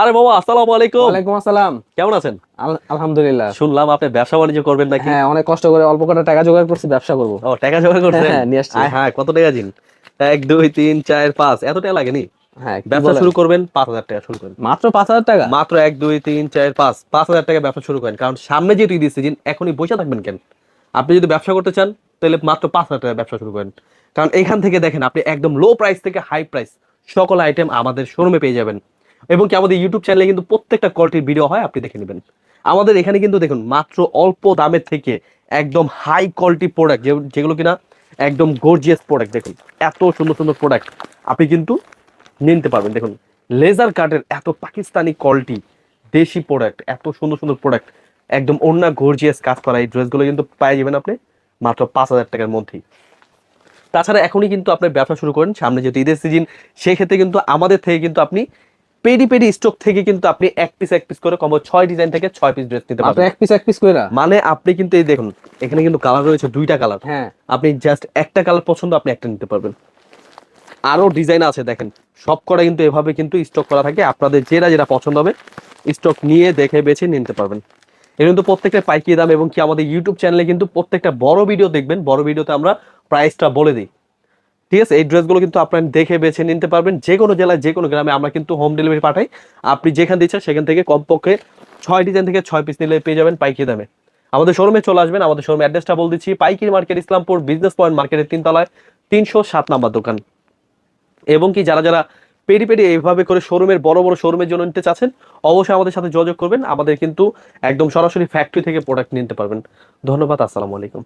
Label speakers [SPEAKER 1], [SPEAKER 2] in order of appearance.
[SPEAKER 1] আরে বাবা আসসালামু আলাইকুম।
[SPEAKER 2] ওয়ালাইকুম আসসালাম।
[SPEAKER 1] কেমন আছেন?
[SPEAKER 2] আলহামদুলিল্লাহ।
[SPEAKER 1] শুনলাম আপনি ব্যবসা বাণিজ্য করবেন নাকি?
[SPEAKER 2] হ্যাঁ অনেক কষ্ট করে অল্প কটা টাকা জোগাড় করছি ব্যবসা করব।
[SPEAKER 1] ও টাকা জমা করছেন?
[SPEAKER 2] হ্যাঁ, নিয়ে আসছি।
[SPEAKER 1] হ্যাঁ কত টাকা দিন? এক দুই তিন চার পাঁচ। এত টাকা লাগেনি?
[SPEAKER 2] হ্যাঁ
[SPEAKER 1] ব্যবসা শুরু করবেন পাঁচ হাজার টাকা শুরু করেন।
[SPEAKER 2] মাত্র পাঁচ হাজার টাকা?
[SPEAKER 1] মাত্র এক দুই তিন চার পাঁচ। পাঁচ হাজার টাকা ব্যবসা শুরু করেন। কারণ সামনে যেহেতু ঈদের সিজন এখনই বসে থাকবেন কেন? আপনি যদি ব্যবসা করতে চান তাহলে মাত্র পাঁচ হাজার টাকা ব্যবসা শুরু করেন। কারণ এখান থেকে দেখেন আপনি একদম লো প্রাইস থেকে হাই প্রাইস সকল আইটেম আমাদের শোরুমে পেয়ে যাবেন। এবং কি আমাদের ইউটিউব চ্যানেলে কিন্তু প্রত্যেকটা কোয়ালিটির ভিডিও হয়, আপনি দেখে নেবেন। আমাদের এখানে কিন্তু দেখুন, মাত্র অল্প দামের থেকে একদম হাই কোয়ালিটি প্রোডাক্ট যেগুলো কিনা একদম গর্জিয়াস প্রোডাক্ট দেখুন, এত সুন্দর সুন্দর প্রোডাক্ট আপনি কিন্তু নিতে পারবেন। দেখুন লেজার কাটের এত পাকিস্তানি কোয়ালিটি দেশি প্রোডাক্ট এত সুন্দর সুন্দর প্রোডাক্ট একদম অন্য গর্জিয়াস কাজ করা এই ড্রেসগুলো কিন্তু পেয়ে যাবেন আপনি মাত্র পাঁচ হাজার টাকার মধ্যেই। তাছাড়া এখনই কিন্তু আপনি ব্যবসা শুরু করেন, সামনে যেহেতু ঈদের সিজন সেক্ষেত্রে কিন্তু আমাদের থেকে কিন্তু আপনি পেডি পেডি স্টক থেকে কিন্তু আপনি এক পিস এক পিস করে কম ছয় ডিজাইন থেকে ছয় পিস ড্রেস নিতে পারবেন।
[SPEAKER 2] এক পিস এক পিস কইরা
[SPEAKER 1] মানে আপনি কিন্তু এই দেখুন এখানে কিন্তু কালার রয়েছে দুইটা কালার
[SPEAKER 2] হ্যাঁ।
[SPEAKER 1] আপনি জাস্ট একটা কালার পছন্দ আপনি একটা নিতে পারবেন। আরও ডিজাইন আছে দেখেন। সব কটা কিন্তু এভাবে কিন্তু স্টক করা থাকে। আপনাদের যেটা যেটা পছন্দ হবে স্টক নিয়ে দেখে বেছে নিতে পারবেন। এর কিন্তু প্রত্যেকটা পাইকারি দাম এবং কি আমাদের ইউটিউব চ্যানেলে কিন্তু প্রত্যেকটা বড় ভিডিও দেখবেন। বড় ভিডিওতে আমরা প্রাইসটা বলে দিই। ঠিক আছে? এই ড্রেসগুলো কিন্তু আপনারা দেখে বেছে নিতে পারবেন। যে কোনো জেলায় যে কোনো গ্রামে আমরা কিন্তু হোম ডেলিভারি পাঠাই। আপনি যেখান দিচ্ছেন সেখান থেকে কমপক্ষে ছয় ডিজাইন থেকে ছয় পিস নিলে পেয়ে যাবেন পাইকি দামে। আমাদের শোরুমে চলে আসবেন। আমাদের শোরুমে অ্যাড্রেসটা বলে দিচ্ছি। পাইকির মার্কেট, ইসলামপুর বিজনেস পয়েন্ট মার্কেটের তিনতলায় তিনশো সাত নাম্বার দোকান। এবং কি যারা যারা পেরি পেডি এইভাবে করে শোরুমের বড় বড় শোরুমের জন্য নিতে চাচ্ছেন, অবশ্যই আমাদের সাথে যোগাযোগ করবেন। আমাদের কিন্তু একদম সরাসরি ফ্যাক্টরি থেকে প্রোডাক্ট নিতে পারবেন। ধন্যবাদ, আসসালামু আলাইকুম।